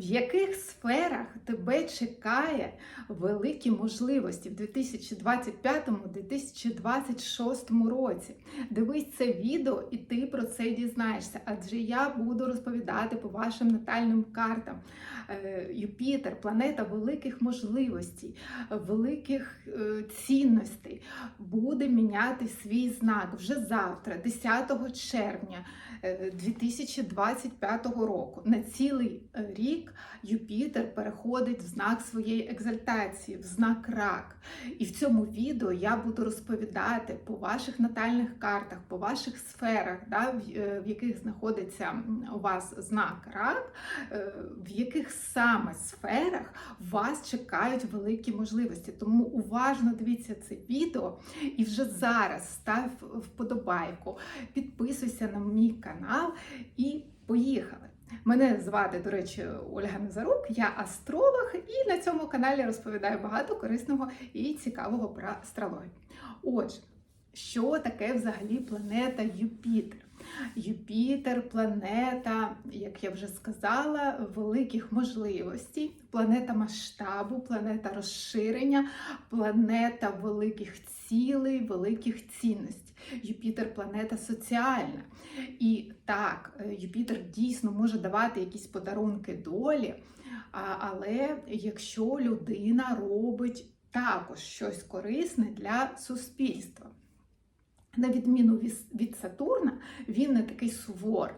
В яких сферах тебе чекає великі можливості в 2025-2026 році? Дивись це відео, і ти про це дізнаєшся. Адже я буду розповідати по вашим натальним картам. Е, Юпітер, планета великих можливостей, великих е, цінностей, буде міняти свій знак вже завтра, 10 червня. е, 2025 року на цілий е, Юпітер переходить в знак своєї екзальтації, в знак рак. І в цьому відео я буду розповідати по ваших натальних картах, по ваших сферах, да, в, е, яких знаходиться у вас знак рак, е, в яких саме сферах вас чекають великі можливості. Тому уважно дивіться це відео і вже зараз став вподобайку, підписуйся на мій канал і поїхали! Мене звати, до речі, Ольга Назарук, я астролог, і на цьому каналі розповідаю багато корисного і цікавого про астрологію. Отже, що таке взагалі планета Юпітер? Юпітер, планета, як я вже сказала, великих можливостей, планета масштабу, планета розширення, планета великих цілей, великих цінностей. Юпітер планета соціальна. І так, е, Юпітер дійсно може давати якісь подарунки долі, але якщо людина робить також щось корисне для суспільства. На відміну від Сатурна, він не такий суворий.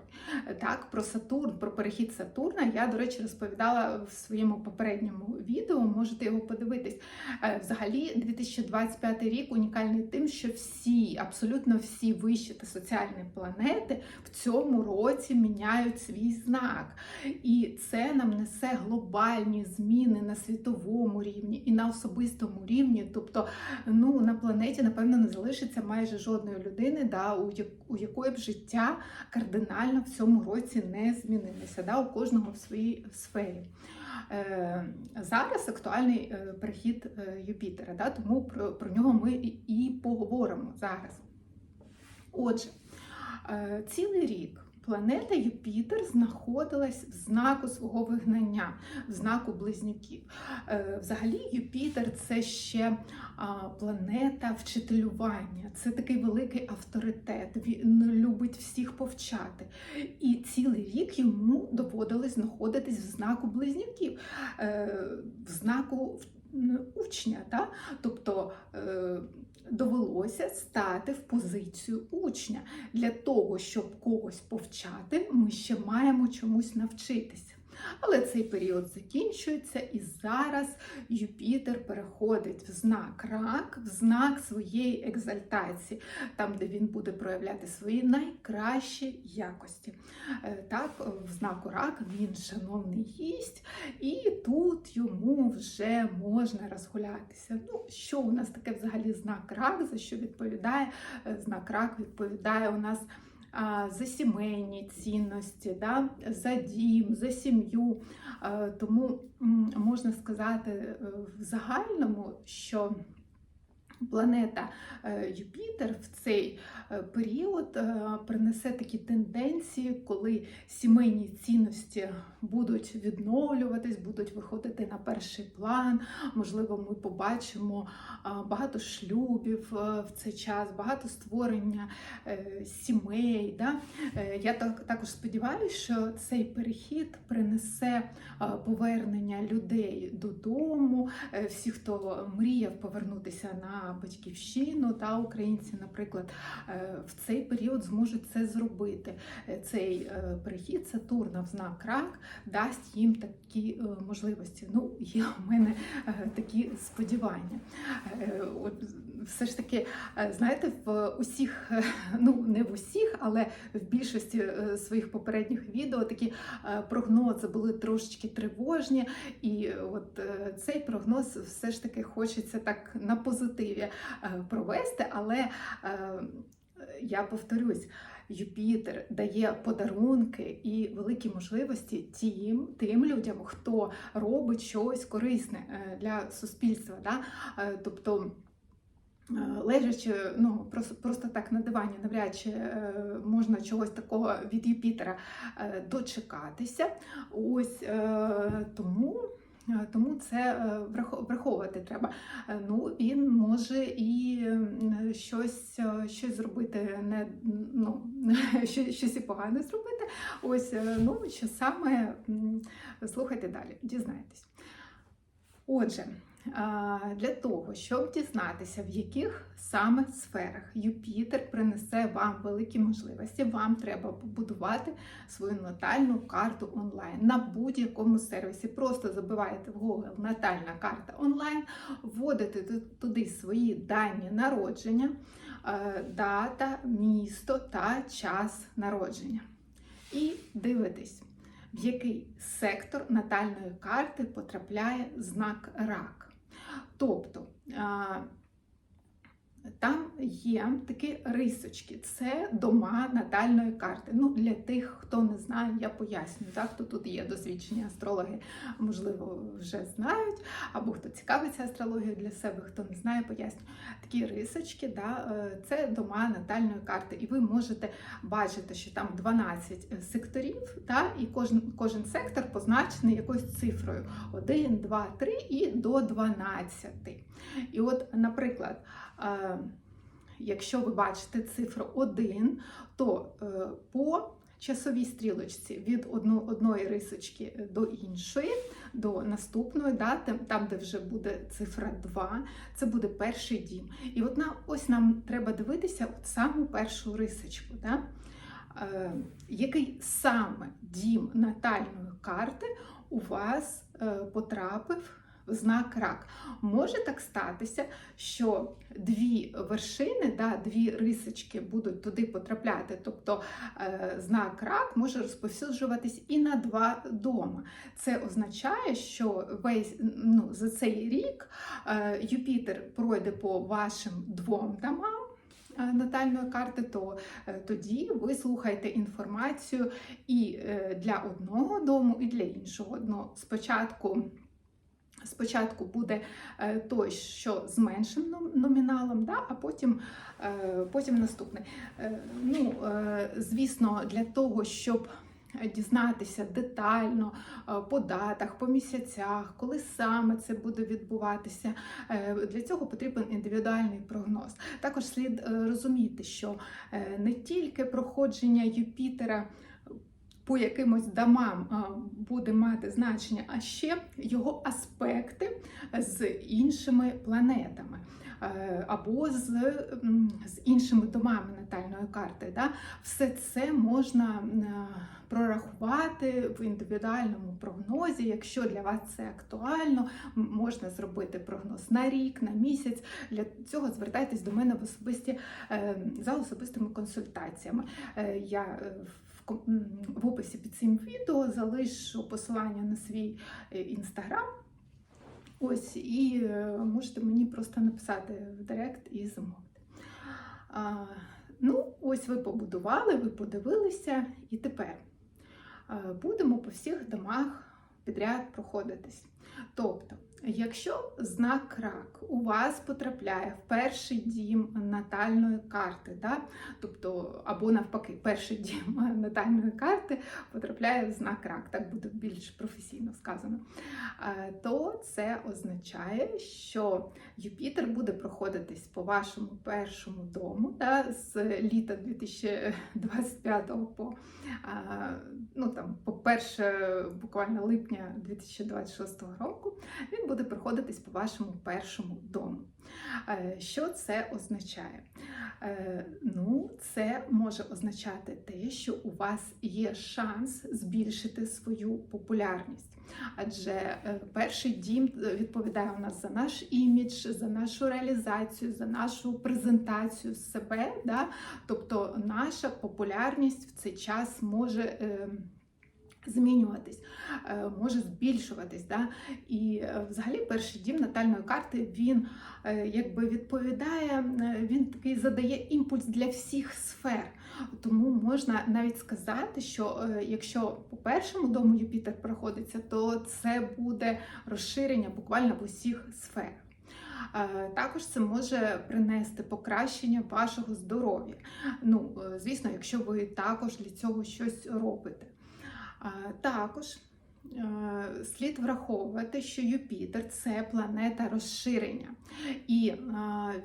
Так, про Сатурн, про перехід Сатурна я, до речі, розповідала в своєму попередньому відео, можете його подивитись. Е, Взагалі, 2025 рік унікальний тим, що всі, абсолютно всі вищі та соціальні планети в цьому році міняють свій знак. І це нам несе глобальні зміни на світовому рівні і на особистому рівні. Тобто, ну на планеті, напевно, не залишиться майже жодної людини, да, у, як, у якої б життя кардинально в цьому році не змінилося. Да, у кожного в своїй сфері. Е, зараз актуальний е, перехід е, Юпітера, да, тому про, про нього ми і поговоримо зараз. Отже, е, цілий рік. Планета Юпітер знаходилась в знаку свого вигнання, в знаку близнюків. Е, Взагалі, Юпітер це ще планета вчителювання, це такий великий авторитет. Він любить всіх повчати. І цілий рік йому доводилось знаходитись в знаку близнюків, е, в знаку учня. Да? Тобто е, довелося стати в позицію учня. Для того, щоб когось повчати, ми ще маємо чомусь навчитися. Але цей період закінчується, і зараз Юпітер переходить в знак рак, в знак своєї екзальтації, там, де він буде проявляти свої найкращі якості. Е, Так, в знаку рак він шановний гість, і тут йому вже можна розгулятися. Ну, що у нас таке взагалі знак рак, за що відповідає? Е, Знак рак відповідає у нас за сімейні цінності, да? за дім, за сім'ю. Е, Тому можна сказати е, в загальному, що планета е, Юпітер в цей е, період е, принесе такі тенденції, коли сімейні цінності будуть відновлюватись, будуть виходити на перший план. Можливо, ми побачимо багато шлюбів в цей час, багато створення сімей. Да? Я так, також сподіваюся, що цей перехід принесе повернення людей додому, всі, хто мріяв повернутися на батьківщину, та українці, наприклад, е, в цей період зможуть це зробити. Е, Цей е, перехід Сатурна в знак рак дасть їм такі можливості. Ну, є у мене такі сподівання. От все ж таки, знаєте, в усіх, ну не в усіх, але в більшості своїх попередніх відео такі прогнози були трошечки тривожні, і от цей прогноз все ж таки хочеться так на позитиві е, провести, але е, я повторюсь. Юпітер дає подарунки і великі можливості тим, тим людям, хто робить щось корисне е, для суспільства. Да? Тобто Лежачи, ну просто просто так на дивані, навряд чи можна чогось такого від Юпітера дочекатися. Ось тому. Е, Тому це е, враховувати треба. Е, Ну, він може і щось, щось зробити, не ну, щось, і погане зробити. Ось, ну, що саме слухайте далі, дізнайтесь. Отже, для того, щоб дізнатися, в яких саме сферах Юпітер принесе вам великі можливості, вам треба побудувати свою натальну карту онлайн на будь-якому сервісі. Просто забиваєте в Google натальна карта онлайн, вводите туди свої дані народження, е, дата, місто та час народження. І дивитесь, в який сектор натальної карти потрапляє знак рак. Тобто там є такі рисочки, це дома натальної карти. Ну, для тих, хто не знає, я пояснюю, так, хто тут є досвідчені астрологи, можливо, вже знають, або хто цікавиться астрологією для себе, хто не знає, пояснюю. Такі рисочки, да, е, це дома натальної карти, і ви можете бачити, що там 12 секторів, да, і кожен, кожен сектор позначений якоюсь цифрою 1, 2, 3 і до 12. І от, наприклад, е, якщо ви бачите цифру 1, то е, по часовій стрілочці від одної рисочки до іншої, до наступної, да, там, де вже буде цифра 2, це буде перший дім. І от нам, ось нам треба дивитися от саму першу рисочку. Да? Е, який саме дім натальної карти у вас потрапив знак рак. Може так статися, що дві вершини, да, дві рисочки будуть туди потрапляти. Тобто е, знак рак може розповсюджуватись і на два дома. Це означає, що весь ну, за цей рік е, Юпітер пройде по вашим двом домам. е, Натальної карти, то е, тоді ви слухаєте інформацію і е, для одного дому, і для іншого. Спочатку Спочатку буде е, той, що з меншим номіналом, да, а потім, е, потім наступний. Е, Ну, звісно, для того, щоб дізнатися детально по датах, по місяцях, коли саме це буде відбуватися, для цього потрібен індивідуальний прогноз. Також слід розуміти, що не тільки проходження Юпітера по якимось домам буде мати значення, а ще його аспекти з іншими планетами. е, Або з, з іншими домами натальної карти. Да? Все це можна е, прорахувати в індивідуальному прогнозі. Якщо для вас це актуально, можна зробити прогноз на рік, на місяць. Для цього звертайтесь до мене в особисті е, за особистими консультаціями. Я в описі під цим відео залишу посилання на свій е, інстаграм. Ось, і е, можете мені просто написати в директ і замовити. А, ну, ось ви побудували, ви подивилися, і тепер е, будемо по всіх домах підряд проходитись. Тобто, якщо знак рак у вас потрапляє в перший дім натальної карти, да? тобто, або навпаки, перший дім натальної карти потрапляє в знак рак, так буде більш професійно сказано, е, то це означає, що Юпітер буде проходитись по вашому першому дому да, з літа 2025 по, е, ну, там, по перше, буквально липня 2026 року. Він буде проходитись по вашому першому дому. Е, Що це означає? Е, Ну, це може означати те, що у вас є шанс збільшити свою популярність. Адже е, перший дім відповідає у нас за наш імідж, за нашу реалізацію, за нашу презентацію себе. Да? Тобто наша популярність в цей час може. Змінюватись, е, може збільшуватись, да? і е, взагалі перший дім натальної карти він е, якби відповідає, він такий задає імпульс для всіх сфер. Тому можна навіть сказати, що якщо по першому дому Юпітер проходиться, то це буде розширення буквально в усіх сферах. Також це може принести покращення вашого здоров'я. Ну, звісно, якщо ви також для цього щось робите. Також слід враховувати, що Юпітер це планета розширення, і е,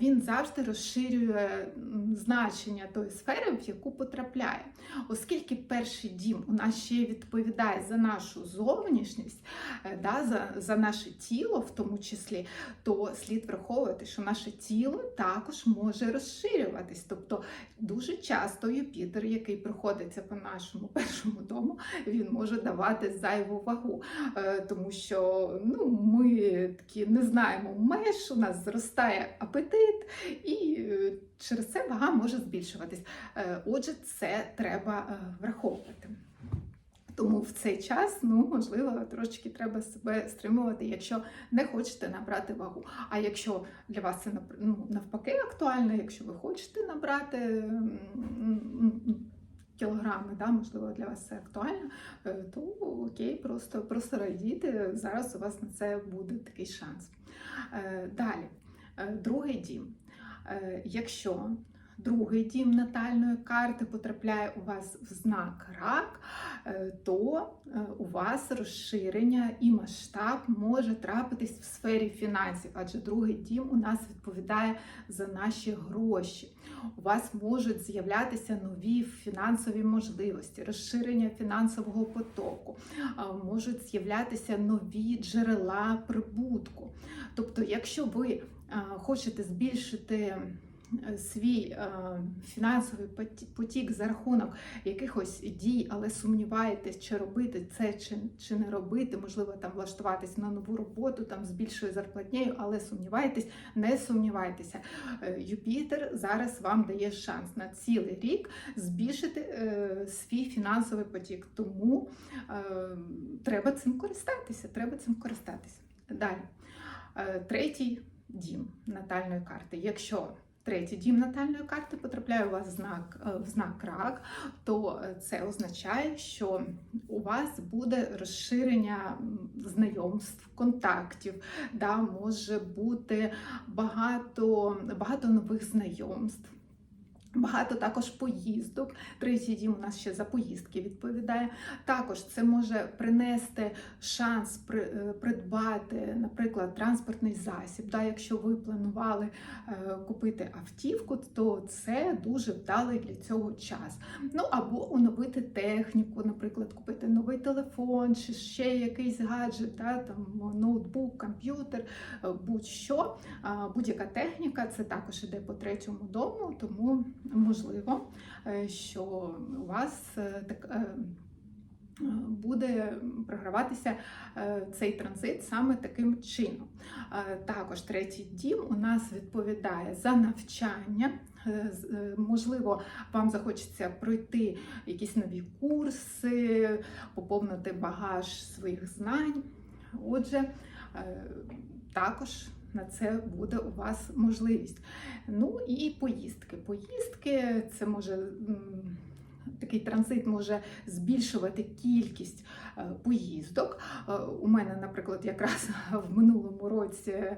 він завжди розширює значення тої сфери, в яку потрапляє. Оскільки перший дім у нас ще відповідає за нашу зовнішність, е, да, за, за наше тіло, в тому числі, то слід враховувати, що наше тіло також може розширюватись. Тобто дуже часто Юпітер, який проходиться по нашому першому дому, він може давати зайву вагу, е, тому що ну, ми такі не знаємо меж, у нас зростає апетит, і е, через це вага може збільшуватись. Е, Отже, це треба враховувати. Тому в цей час, ну можливо, трошечки треба себе стримувати, якщо не хочете набрати вагу. А якщо для вас це ну, навпаки актуально, якщо ви хочете набрати кілограми, да, можливо, для вас це актуально, е, то окей, просто, просто радійте. Зараз у вас на це буде такий шанс. Е, Далі, Е, другий дім. Якщо другий дім натальної карти потрапляє у вас в знак рак, е, то е, у вас розширення і масштаб може трапитись в сфері фінансів, адже другий дім у нас відповідає за наші гроші. У вас можуть з'являтися нові фінансові можливості, розширення фінансового потоку, можуть з'являтися нові джерела прибутку. Тобто, якщо ви хочете збільшити е, свій е, фінансовий потік за рахунок якихось дій, але сумніваєтесь, чи робити це, чи, чи не робити, можливо, там влаштуватись на нову роботу, там з більшою зарплатнею, але сумніваєтесь, не сумнівайтеся. Е, Юпітер зараз вам дає шанс на цілий рік збільшити е, свій фінансовий потік. Тому е, треба цим користатися. Треба цим користатися. Далі. Е, Третій дім натальної карти. Якщо третій дім натальної карти потрапляє у вас знак, е, в знак рак, то е, це означає, що у вас буде розширення знайомств, контактів, да, може бути багато, багато нових знайомств. Багато також поїздок. Третій дім у нас ще за поїздки відповідає. Також це може принести шанс е, придбати, наприклад, транспортний засіб. Да, якщо ви планували е, купити автівку, то це дуже вдалий для цього час. Ну або оновити техніку, наприклад, купити новий телефон чи ще якийсь гаджет, да, там ноутбук, комп'ютер, е, будь-що. Будь-яка техніка це також іде по третьому дому, тому можливо, е, що у вас е, так. е, Буде програватися цей транзит саме таким чином. Також третій дім у нас відповідає за навчання. Можливо, вам захочеться пройти якісь нові курси, поповнити багаж своїх знань. Отже, також на це буде у вас можливість. Ну і поїздки. Поїздки це може такий транзит може збільшувати кількість е, поїздок. Е, У мене, наприклад, якраз в минулому році е,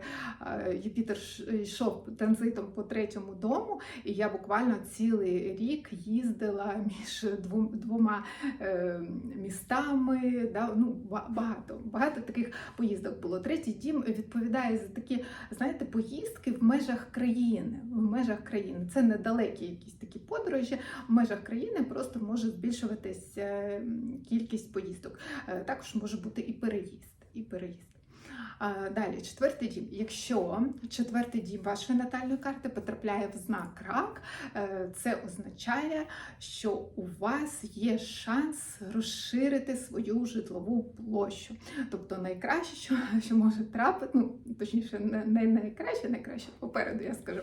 Юпітер йшов транзитом по третьому дому, і я буквально цілий рік їздила між двома містами. Ну, багато, багато таких поїздок було. Третій дім відповідає за такі, знаєте, поїздки в межах країни. В межах країни. Це недалекі якісь такі подорожі. В межах країни просто може збільшуватись е, кількість поїздок. Е, Також може бути і переїзд. І переїзд. Далі, четвертий дім. Якщо четвертий дім вашої натальної карти потрапляє в знак рак, е, це означає, що у вас є шанс розширити свою житлову площу. Тобто найкраще, що, що може трапити, ну точніше, не, найкраще, найкраще попереду, я скажу.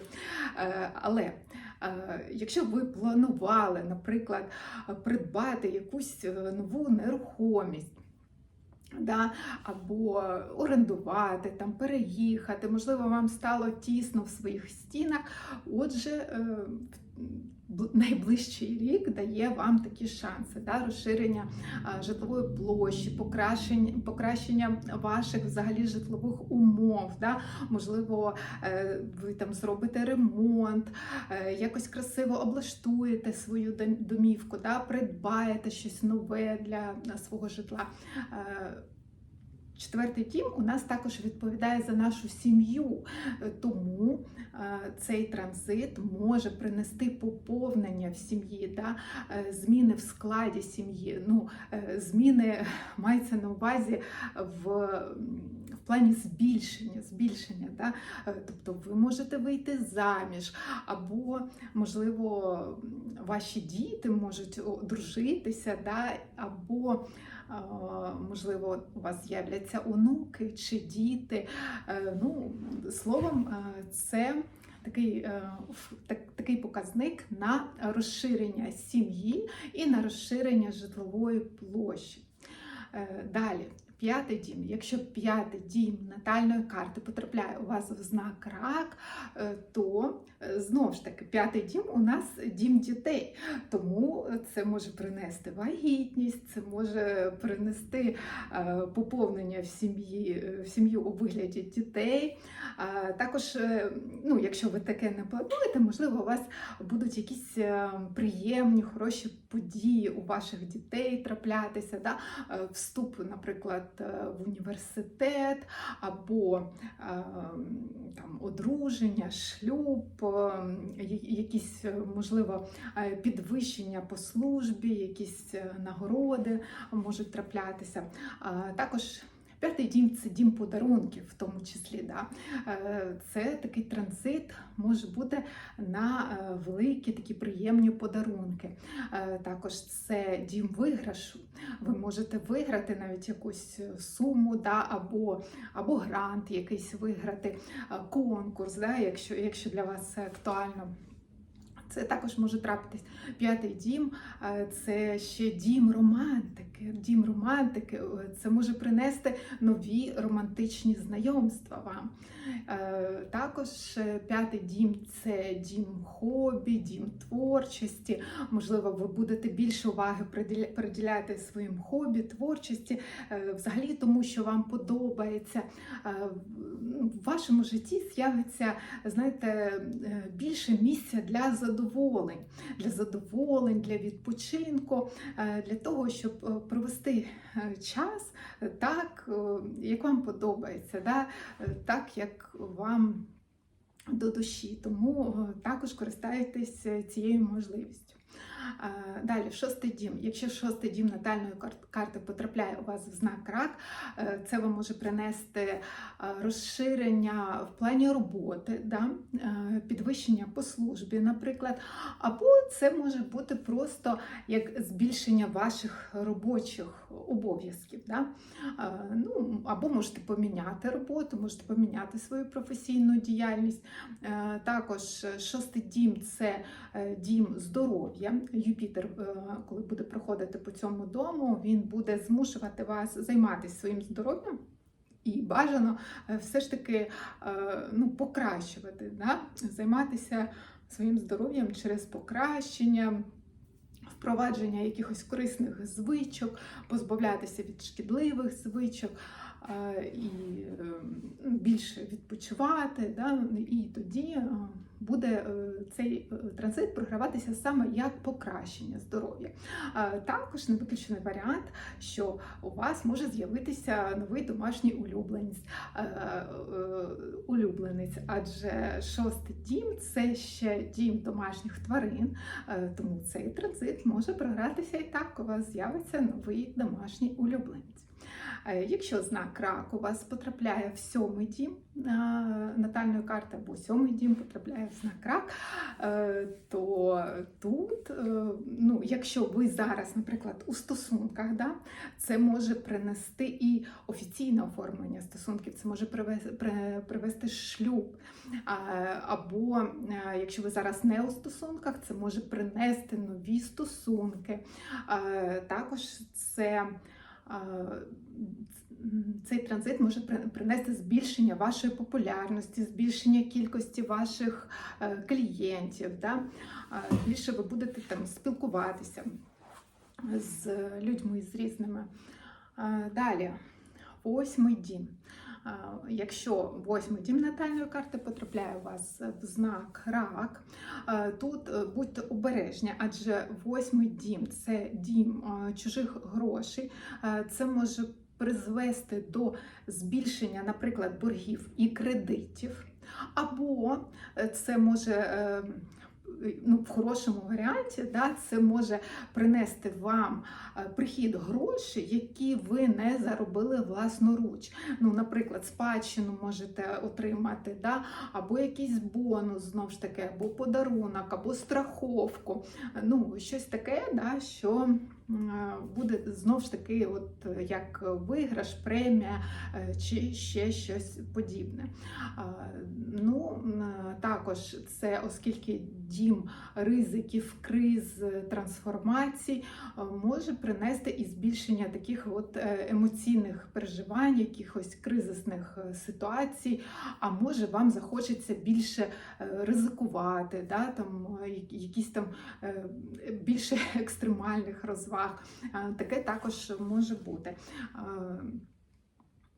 Е, Але е, якщо ви планували, наприклад, придбати якусь нову нерухомість. Да, або орендувати, там переїхати, можливо, вам стало тісно в своїх стінах. Отже, е, бл- найближчий рік дає вам такі шанси, да, розширення житлової площі, покращення, покращення ваших взагалі житлових умов. Да? Можливо, е, ви там зробите ремонт, е, якось красиво облаштуєте свою домівку, да? придбаєте щось нове для е, свого житла. Четвертий дім у нас також відповідає за нашу сім'ю, тому е, цей транзит може принести поповнення в сім'ї, да? е, зміни в складі сім'ї. Ну, е, зміни мається на увазі в, в плані збільшення. збільшення да? Тобто ви можете вийти заміж, або, можливо, ваші діти можуть одружитися, да? або Можливо, у вас з'являться онуки чи діти. Е, Ну, словом, е, це такий, е, так- такий показник на розширення сім'ї і на розширення житлової площі. Далі. П'ятий дім. Якщо п'ятий дім натальної карти потрапляє у вас в знак рак, е, то е, знову ж таки п'ятий дім у нас дім дітей. Тому це може принести вагітність, це може принести е, поповнення в сім'ї в сім'ю у вигляді дітей. Також, ну, якщо ви таке не плануєте, можливо, у вас будуть якісь приємні, хороші події у ваших дітей траплятися. Да? Вступ, наприклад, е, в університет або е, там, одруження, шлюб, е, якісь, можливо, підвищення по службі, якісь нагороди можуть траплятися. Також п'ятий дім це дім подарунків, в тому числі. Да? Е, Це такий транзит може бути на е, великі такі приємні подарунки. Е, Також це дім виграшу. Ви можете виграти навіть якусь суму, да? або, або грант якийсь виграти, конкурс, да? якщо, якщо для вас це актуально. Це також може трапитись. П'ятий дім це ще дім романтики. Дім романтики е, це може принести нові романтичні знайомства вам. Е, Також е, п'ятий дім це дім хобі, дім творчості. Можливо, ви будете більше уваги приділяти своїм хобі, творчості, взагалі тому, що вам подобається. В- вашому житті з'явиться знаєте, більше місця для задоволень, для задоволень, для відпочинку, для того, щоб провести е, час е, так, е, як вам подобається, да? так, як вам до душі. Тому також користайтесь цією можливістю. Далі, шостий дім. Якщо шостий дім натальної карти потрапляє у вас в знак рак, е, це вам може принести е, розширення в плані роботи, да? е, підвищення по службі, наприклад, або це може бути просто як збільшення ваших робочих обов'язків. Да? Ну, або можете поміняти роботу, можете поміняти свою професійну діяльність. Також шостий дім це дім здоров'я. Юпітер, е, коли буде проходити по цьому дому, він буде змушувати вас займатися своїм здоров'ям. І бажано е, все ж таки е, ну, покращувати, да? займатися своїм здоров'ям через покращення, впровадження якихось корисних звичок, позбавлятися від шкідливих звичок. Е, І е, більше відпочивати, да? і тоді е, буде е, цей транзит програватися саме як покращення здоров'я. Також не виключений варіант, що у вас може з'явитися новий домашній улюбленець, улюбленець, адже шостий дім це ще дім домашніх тварин, тому цей транзит може програтися і так, у вас з'явиться новий домашній улюбленець. Е, Якщо знак рак у вас потрапляє в сьомий дім натальної карти, або сьомий дім потрапляє в знак рак, е, то тут, е, ну, якщо ви зараз, наприклад, у стосунках, да, це може принести і офіційне оформлення стосунків, це може привести, шлюб. Або якщо ви зараз не у стосунках, це може принести нові стосунки. Також це. Цей транзит може принести збільшення вашої популярності, збільшення кількості ваших е, клієнтів. Да? Більше ви будете там спілкуватися з людьми з різними. Далі, восьмий дім. Якщо восьмий дім натальної карти потрапляє у вас в знак рак, тут е, будьте обережні, адже восьмий дім це дім е, чужих грошей. Е, Це може призвести до збільшення, наприклад, боргів і кредитів, або це може. Е, Ну, в хорошому варіанті да, це може принести вам е, прихід грошей, які ви не заробили власноруч. Ну, наприклад, спадщину можете отримати, да, або якийсь бонус, знову ж таки, або подарунок, або страховку. Ну, щось таке, да, що е, буде знову ж таки, от е, як виграш, премія е, чи ще щось подібне. Ну, е, також це, оскільки дім ризиків, криз, е, трансформацій е, може принести і збільшення таких от е, емоційних переживань, якихось кризисних е, ситуацій, а може вам захочеться більше е, ризикувати, да, там, е, якісь там е, більше екстремальних розваг. Е, Таке також може бути. Е,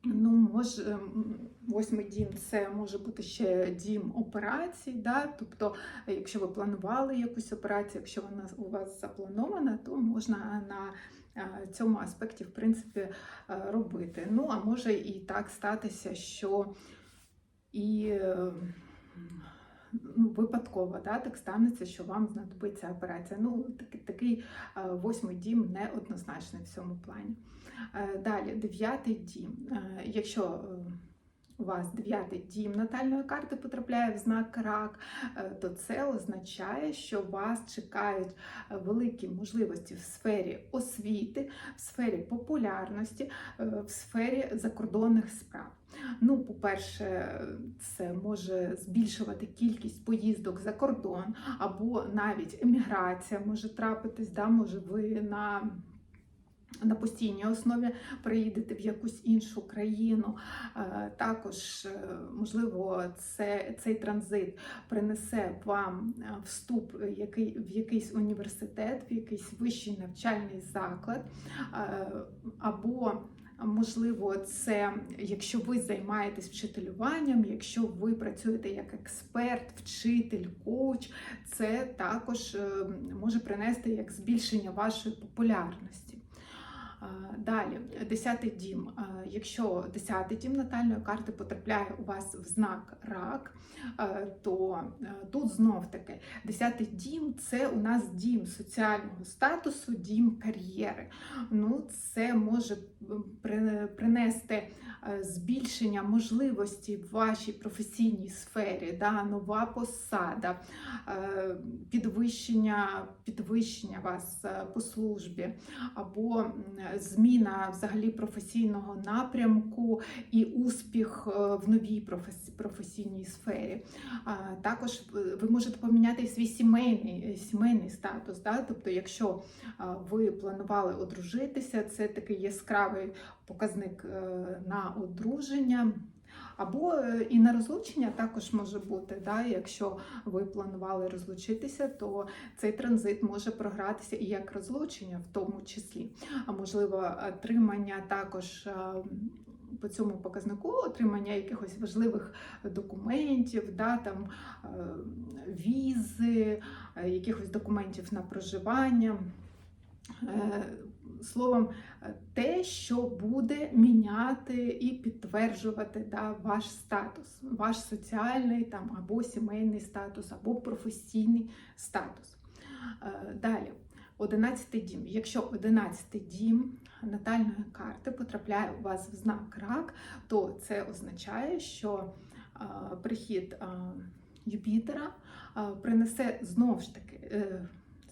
Ну, може, восьмий дім це може бути ще дім операцій. Да? Тобто, якщо ви планували якусь операцію, якщо вона у вас запланована, то можна на е, цьому аспекті в принципі робити. Ну, а може і так статися, що і ну, випадково да, так станеться, що вам знадобиться операція. Ну, такий, такий е, восьмий дім неоднозначний в цьому плані. Е, Далі, дев'ятий дім. Е, Якщо у вас дев'ятий дім натальної карти потрапляє в знак рак, то це означає, що вас чекають великі можливості в сфері освіти, в сфері популярності, в сфері закордонних справ. Ну, по-перше, це може збільшувати кількість поїздок за кордон, або навіть еміграція може трапитись, да, може ви на на постійній основі приїдете в якусь іншу країну. Е, Також, е, можливо, це, цей транзит принесе вам е, вступ в який, в якийсь університет, в якийсь вищий навчальний заклад, або Можливо, це якщо ви займаєтесь вчителюванням, якщо ви працюєте як експерт, вчитель, коуч, це також е, може принести як збільшення вашої популярності. Далі, десятий дім. Якщо десятий дім натальної карти потрапляє у вас в знак рак, то тут знов таки десятий дім це у нас дім соціального статусу, дім кар'єри. Ну, це може принести е, збільшення можливості в вашій професійній сфері, да, нова посада, е, підвищення, підвищення вас е, по службі, або зміна взагалі професійного напрямку і успіх е, в новій професійній сфері. Також е, ви можете поміняти свій сімейний, сімейний статус. Да? Тобто, якщо ви планували одружитися, це такий яскравий показник е, на одруження. Або е, і на розлучення також може бути. Да? Якщо ви планували розлучитися, то цей транзит може програтися і як розлучення, в тому числі. А можливо, отримання також е, по цьому показнику, отримання якихось важливих документів, да, там, е, візи, якихось документів на проживання. Словом, те, що буде міняти і підтверджувати да, ваш статус, ваш соціальний там, або сімейний статус, або професійний статус. Е, Далі, 11 дім. Якщо 11 дім натальної карти потрапляє у вас в знак рак, то це означає, що е, прихід е, Юпітера принесе знову ж таки.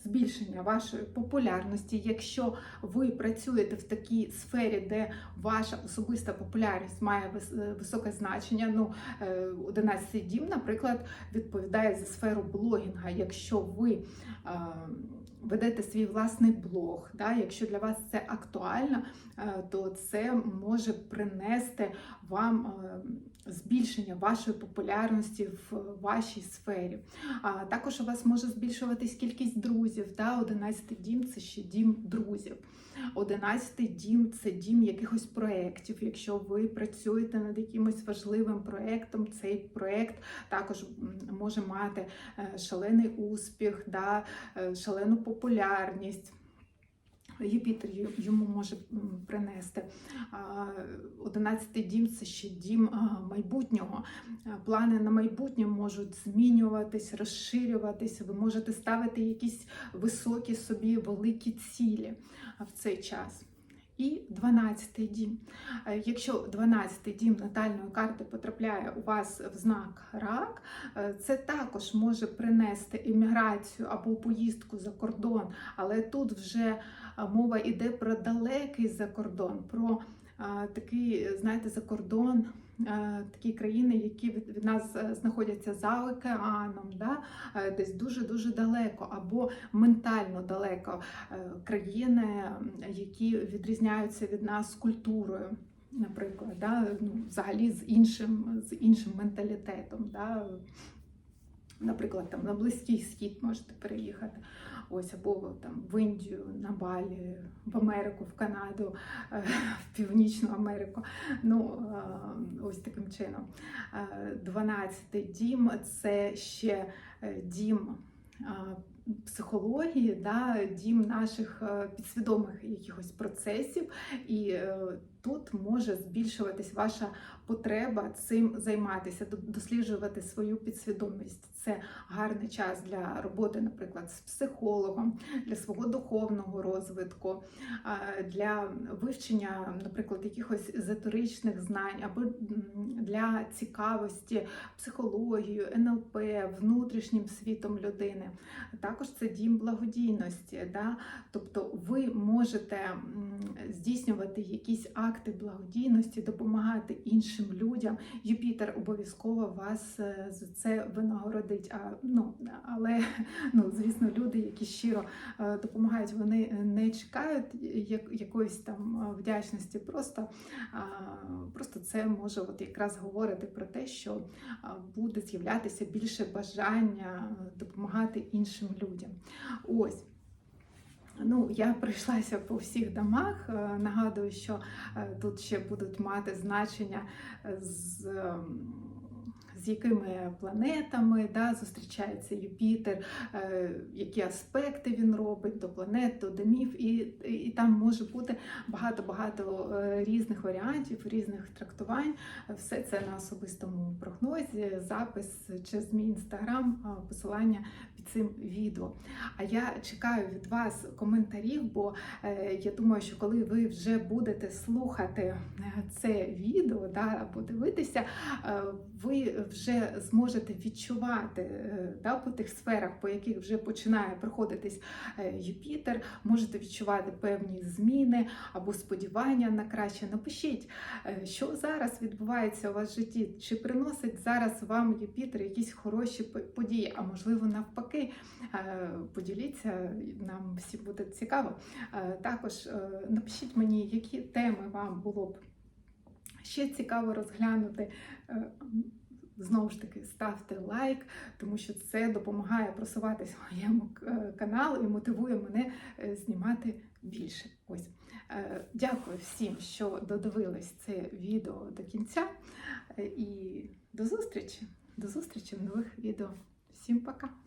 Е, Збільшення вашої популярності, якщо ви працюєте в такій сфері, де ваша особиста популярність має е, високе значення. Ну, е, 11 дім, наприклад, відповідає за сферу блогінга. Якщо ви е, ведете свій власний блог. Да? Якщо для вас це актуально, е, то це може принести вам е, збільшення вашої популярності в вашій сфері. А також у вас може збільшуватись кількість друзів. Да? 11 дім це ще дім друзів. Одинадцятий дім це дім якихось проєктів. Якщо ви працюєте над якимось важливим проєктом, цей проєкт також може мати е, шалений успіх, да, е, шалену популярність. Юпітер йому може принести. А, Одинадцятий дім це ще дім майбутнього. Плани на майбутнє можуть змінюватись, розширюватись. Ви можете ставити якісь високі собі великі цілі в цей час. І 12-й дім. Якщо 12-й дім натальної карти потрапляє у вас в знак рак, це також може принести імміграцію або поїздку за кордон, але тут вже мова йде про далекий закордон, про такий, знаєте, закордон. Такі країни, які від, від нас е, знаходяться за океаном, да? е, десь дуже-дуже далеко, або ментально далеко е, країни, які відрізняються від нас культурою, наприклад, да? ну, взагалі з іншим, з іншим менталітетом. Да? Наприклад, там на Близький Схід можете переїхати, ось або там в Індію, на Балі, в Америку, в Канаду, е, в Північну Америку. Ну е, ось таким чином. Е, 12-й дім це ще дім. Психології, да, дім наших підсвідомих якихось процесів, і тут може збільшуватись ваша потреба цим займатися, досліджувати свою підсвідомість. Це гарний час для роботи, наприклад, з психологом, для свого духовного розвитку, для вивчення, наприклад, якихось езотеричних знань або для цікавості психологією, НЛП, внутрішнім світом людини. Також це дім благодійності. Да? Тобто ви можете здійснювати якісь акти благодійності, допомагати іншим людям. Юпітер обов'язково вас е, за це винагородить. А, ну, але, ну, звісно, люди, які щиро е, допомагають, вони не чекають як- якоїсь там е, вдячності. Просто, просто це може от якраз говорити про те, що буде з'являтися більше бажання допомагати іншим людям. Ось. Ну, я пройшлася по всіх домах. Е, Нагадую, що е, тут ще будуть мати значення з. З якими планетами да, зустрічається Юпітер, е, які аспекти він робить до планет, до домів, і, і там може бути багато-багато різних варіантів, різних трактувань. Все це на особистому прогнозі, запис через мій інстаграм, посилання цим відео. А я чекаю від вас коментарів, бо е, я думаю, що коли ви вже будете слухати е, це відео да, або дивитися, е, ви вже зможете відчувати да, по тих сферах, по яких вже починає проходитись е, Юпітер, можете відчувати певні зміни або сподівання на краще. Напишіть, що зараз відбувається у вас в житті, чи приносить зараз вам Юпітер якісь хороші події, а можливо навпаки. Е, Поділіться, нам всім буде цікаво. Е, Також е, напишіть мені, які теми вам було б ще цікаво розглянути. Знову ж таки, ставте лайк, тому що це допомагає просуватись моєму каналу і мотивує мене знімати більше. Ось. Дякую всім, що додивились це відео до кінця. І до зустрічі! До зустрічі в нових відео. Всім пока!